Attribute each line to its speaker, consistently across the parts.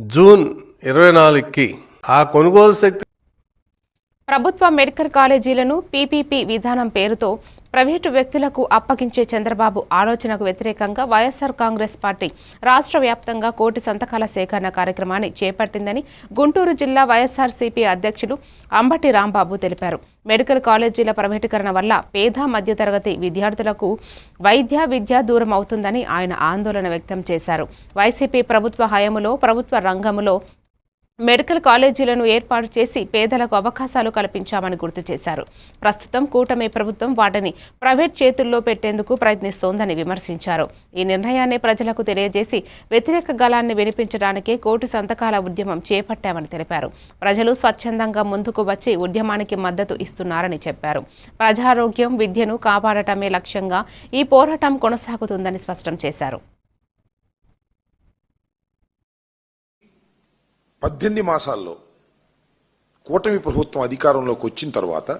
Speaker 1: June ఇరవై నాలుగుకి ఆ కొనుగోలు శక్తి
Speaker 2: ప్రభుత్వ మెడికల్ కాలేజీలను పీపీపీ విధానం పేరుతో ప్రైవేటు వ్యక్తులకు అప్పగించే చంద్రబాబు ఆలోచనకు వ్యతిరేకంగా వైఎస్ఆర్ కాంగ్రెస్ పార్టీ రాష్ట్ర వ్యాప్తంగా కోటి సంతకాల సేకరణ కార్యక్రమాన్ని చేపట్టిందని గుంటూరు జిల్లా వైఎస్సార్సీపీ అధ్యక్షులు అంబటి రాంబాబు తెలిపారు. మెడికల్ కాలేజీల ప్రైవేటీకరణ వల్ల పేద మధ్యతరగతి విద్యార్థులకు వైద్య విద్య దూరం అవుతుందని ఆయన ఆందోళన వ్యక్తం చేశారు. వైసీపీ ప్రభుత్వ హయాములో ప్రభుత్వ రంగములో మెడికల్ కాలేజీలను ఏర్పాటు చేసి పేదలకు అవకాశాలు కల్పించామని గుర్తు చేశారు. ప్రస్తుతం కూటమి ప్రభుత్వం వాటిని ప్రైవేట్ చేతుల్లో పెట్టేందుకు ప్రయత్నిస్తోందని విమర్శించారు. ఈ నిర్ణయాన్ని ప్రజలకు తెలియజేసి వ్యతిరేక గళాన్ని వినిపించడానికే కోటి సంతకాల ఉద్యమం చేపట్టామని తెలిపారు. ప్రజలు స్వచ్ఛందంగా ముందుకు వచ్చి ఉద్యమానికి మద్దతు ఇస్తున్నారని చెప్పారు. ప్రజారోగ్యం విద్యను కాపాడటమే లక్ష్యంగా ఈ పోరాటం కొనసాగుతుందని స్పష్టం చేశారు.
Speaker 3: పద్దెనిమిది మాసాల్లో కూటమి ప్రభుత్వం అధికారంలోకి వచ్చిన తర్వాత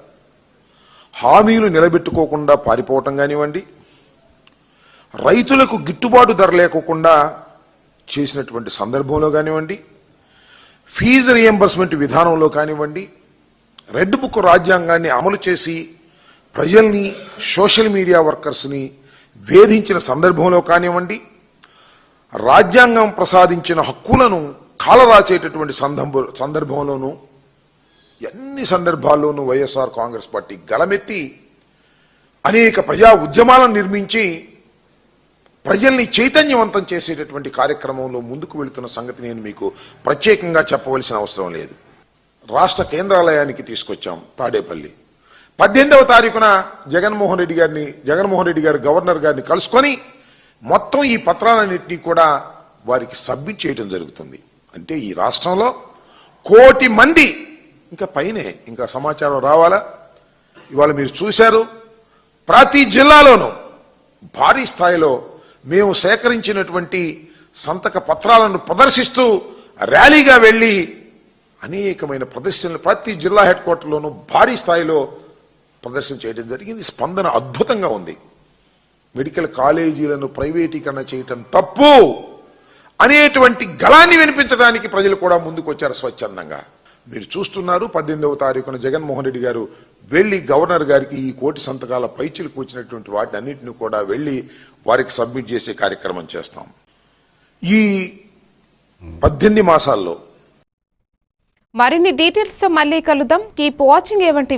Speaker 3: హామీలు నిలబెట్టుకోకుండా పారిపోవటం కానివ్వండి రైతులకు గిట్టుబాటు ధర లేకోకుండా చేసినటువంటి సందర్భంలో కానివ్వండి ఫీజు రియంబర్స్మెంట్ విధానంలో కానివ్వండి రెడ్ బుక్ రాజ్యాంగాన్ని అమలు చేసి ప్రజల్ని సోషల్ మీడియా వర్కర్స్ని వేధించిన సందర్భంలో కానివ్వండి రాజ్యాంగం ప్రసాదించిన హక్కులను కాలరాచేటటువంటి సందర్భ సందర్భంలోనూ ఎన్ని సందర్భాల్లోనూ వైఎస్ఆర్ కాంగ్రెస్ పార్టీ గలమెత్తి అనేక ప్రజా ఉద్యమాలను నిర్మించి ప్రజల్ని చైతన్యవంతం చేసేటటువంటి కార్యక్రమంలో ముందుకు వెళుతున్న సంగతి నేను మీకు ప్రత్యేకంగా చెప్పవలసిన అవసరం లేదు. రాష్ట్ర కేంద్రాలయానికి తీసుకొచ్చాం తాడేపల్లి. పద్దెనిమిదవ తారీఖున జగన్మోహన్ రెడ్డి గారిని జగన్మోహన్ రెడ్డి గారు గవర్నర్ గారిని కలుసుకొని మొత్తం ఈ పత్రాలన్నింటినీ కూడా వారికి సబ్మిట్ చేయడం జరుగుతుంది. అంటే ఈ రాష్ట్రంలో కోటి మంది ఇంకా పైనే ఇంకా సమాచారం రావాలా? ఇవాళ మీరు చూశారు ప్రతి జిల్లాలోనూ భారీ స్థాయిలో మేము సేకరించినటువంటి సంతక పత్రాలను ప్రదర్శిస్తూ ర్యాలీగా వెళ్ళి అనేకమైన ప్రదర్శనలు ప్రతి జిల్లా హెడ్ క్వార్టర్లోనూ భారీ స్థాయిలో ప్రదర్శన చేయడం జరిగింది. స్పందన అద్భుతంగా ఉంది. మెడికల్ కాలేజీలను ప్రైవేటీకరణ చేయటం తప్పు. అనేటువంటి గళాన్ని వినిపించడానికి ప్రజలు కూడా ముందుకు వచ్చారు స్వచ్ఛందంగా. మీరు చూస్తున్నారు పద్దెనిమిదవ తారీఖున జగన్మోహన్ రెడ్డి గారు వెళ్ళి గవర్నర్ గారికి ఈ కోటి సంతకాల పైచిలు కూర్చున్నటువంటి వాటిని అన్నింటిని కూడా వెళ్ళి వారికి సబ్మిట్ చేసే కార్యక్రమం చేస్తాం. ఈ పద్దెనిమిది మాసాల్లో
Speaker 2: మరిన్ని డీటెయిల్స్తో మళ్ళీ కలుద్దాం. Keep watching ఏవంటి